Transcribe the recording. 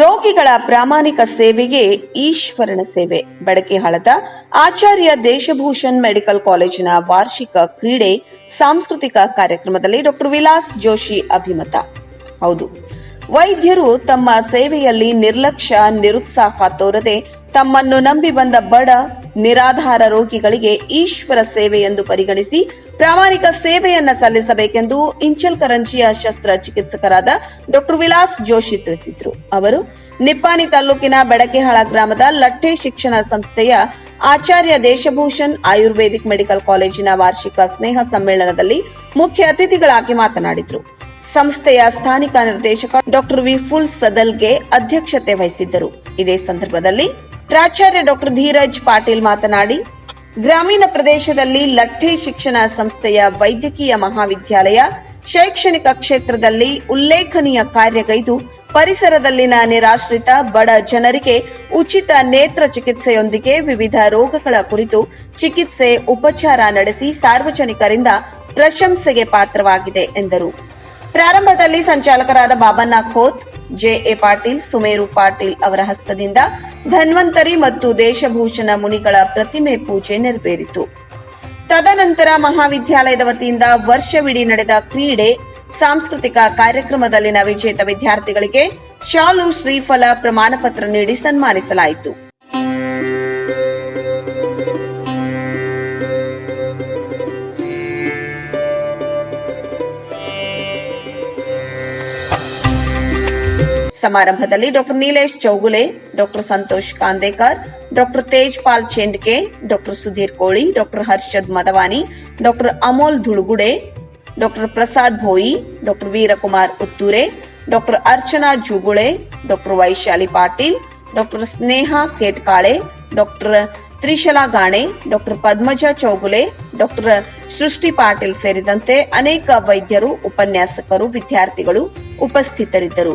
ರೋಗಿಗಳ ಪ್ರಾಮಾಣಿಕ ಸೇವೆಗೆ ಈಶ್ವರನ ಸೇವೆ. ಬಡಕೆಹಾಳದ ಆಚಾರ್ಯ ದೇಶಭೂಷಣ್ ಮೆಡಿಕಲ್ ಕಾಲೇಜಿನ ವಾರ್ಷಿಕ ಕ್ರೀಡೆ ಸಾಂಸ್ಕೃತಿಕ ಕಾರ್ಯಕ್ರಮದಲ್ಲಿ ಡಾಕ್ಟರ್ ವಿಲಾಸ್ ಜೋಶಿ ಅಭಿಮತ. ಹೌದು, ವೈದ್ಯರು ತಮ್ಮ ಸೇವೆಯಲ್ಲಿ ನಿರ್ಲಕ್ಷ್ಯ, ನಿರುತ್ಸಾಹ ತೋರದೆ ತಮ್ಮನ್ನು ನಂಬಿ ಬಂದ ಬಡ, ನಿರಾಧಾರ ರೋಗಿಗಳಿಗೆ ಈಶ್ವರ ಸೇವೆ ಎಂದು ಪರಿಗಣಿಸಿ ಪ್ರಾಮಾಣಿಕ ಸೇವೆಯನ್ನ ಸಲ್ಲಿಸಬೇಕೆಂದು ಶಾಸ್ತ್ರ ಚಿಕಿತ್ಸಕರಾದ ಡಾಕ್ಟರ್ ವಿಲಾಸ್ ಜೋಶಿ ತಿಳಿಸಿದ್ರು. ಅವರು ನಿಪ್ಪಾನಿ ತಾಲೂಕಿನ ಬೆಡಕೆಹಾಳ ಗ್ರಾಮದ ಲಟ್ಟೆ ಶಿಕ್ಷಣ ಸಂಸ್ಥೆಯ ಆಚಾರ್ಯ ದೇಶಭೂಷಣ್ ಆಯುರ್ವೇದಿಕ್ ಮೆಡಿಕಲ್ ಕಾಲೇಜಿನ ವಾರ್ಷಿಕ ಸ್ನೇಹ ಸಮ್ಮೇಳನದಲ್ಲಿ ಮುಖ್ಯ ಅತಿಥಿಗಳಾಗಿ ಮಾತನಾಡಿದ್ರು. ಸಂಸ್ಥೆಯ ಸ್ಥಾನಿಕ ನಿರ್ದೇಶಕ ಡಾಕ್ಟರ್ ವಿಫುಲ್ ಸದಲ್ಗೆ ಅಧ್ಯಕ್ಷತೆ ವಹಿಸಿದ್ದರು. ಇದೇ ಸಂದರ್ಭದಲ್ಲಿ ಪ್ರಾಚಾರ್ಯ ಡಾಕ್ಟರ್ ಧೀರಜ್ ಪಾಟೀಲ್ ಮಾತನಾಡಿ, ಗ್ರಾಮೀಣ ಪ್ರದೇಶದಲ್ಲಿ ಲಠ್ಠೆ ಶಿಕ್ಷಣ ಸಂಸ್ಥೆಯ ವೈದ್ಯಕೀಯ ಮಹಾವಿದ್ಯಾಲಯ, ಶೈಕ್ಷಣಿಕ ಕ್ಷೇತ್ರದಲ್ಲಿ ಉಲ್ಲೇಖನೀಯ ಕಾರ್ಯಗೈದು, ಪರಿಸರದಲ್ಲಿನ ನಿರಾಶ್ರಿತ ಬಡ ಜನರಿಗೆ ಉಚಿತ ನೇತ್ರ ಚಿಕಿತ್ಸೆಯೊಂದಿಗೆ ವಿವಿಧ ರೋಗಗಳ ಕುರಿತು ಚಿಕಿತ್ಸೆ ಉಪಚಾರ ನಡೆಸಿ ಸಾರ್ವಜನಿಕರಿಂದ ಪ್ರಶಂಸೆಗೆ ಪಾತ್ರವಾಗಿದೆ ಎಂದರು. ಪ್ರಾರಂಭದಲ್ಲಿ ಸಂಚಾಲಕರಾದ ಬಾಬಣ್ಣ ಖೋತ್ ಜೆಎ ಪಾಟೀಲ್, ಸುಮೇರು ಪಾಟೀಲ್ ಅವರ ಹಸ್ತದಿಂದ ಧನ್ವಂತರಿ ಮತ್ತು ದೇಶಭೂಷಣ ಮುನಿಗಳ ಪ್ರತಿಮೆ ಪೂಜೆ ನೆರವೇರಿತು. ತದನಂತರ ಮಹಾವಿದ್ಯಾಲಯದ ವತಿಯಿಂದ ವರ್ಷವಿಡೀ ನಡೆದ ಕ್ರೀಡೆ, ಸಾಂಸ್ಕೃತಿಕ ಕಾರ್ಯಕ್ರಮದಲ್ಲಿನ ವಿಜೇತ ವಿದ್ಯಾರ್ಥಿಗಳಿಗೆ ಶಾಲು ಶ್ರೀಫಲ ಪ್ರಮಾಣ ಪತ್ರ ನೀಡಿ ಸನ್ಮಾನಿಸಲಾಯಿತು. ಸಮಾರಂಭದಲ್ಲಿ doctor Nilesh Chougule, doctor Santosh Kandekar, doctor Tej Pal Chendke, doctor Sudhir Koli, doctor Harshad Madwani, doctor Amol Dhulugude, doctor Prasad Bhoi, doctor Veerakumar Uttoore, doctor Archana Jugule, doctor Vaishali Patil, doctor Sneha Ketkale doctor Trishala Gane, doctor Padmaja Chougule, doctor Srushti Patil ಸೇರಿದಂತೆ ಅನೇಕ ವೈದ್ಯರು, ಉಪನ್ಯಾಸಕರು, ವಿದ್ಯಾರ್ಥಿಗಳು ಉಪಸ್ಥಿತರಿದ್ದರು.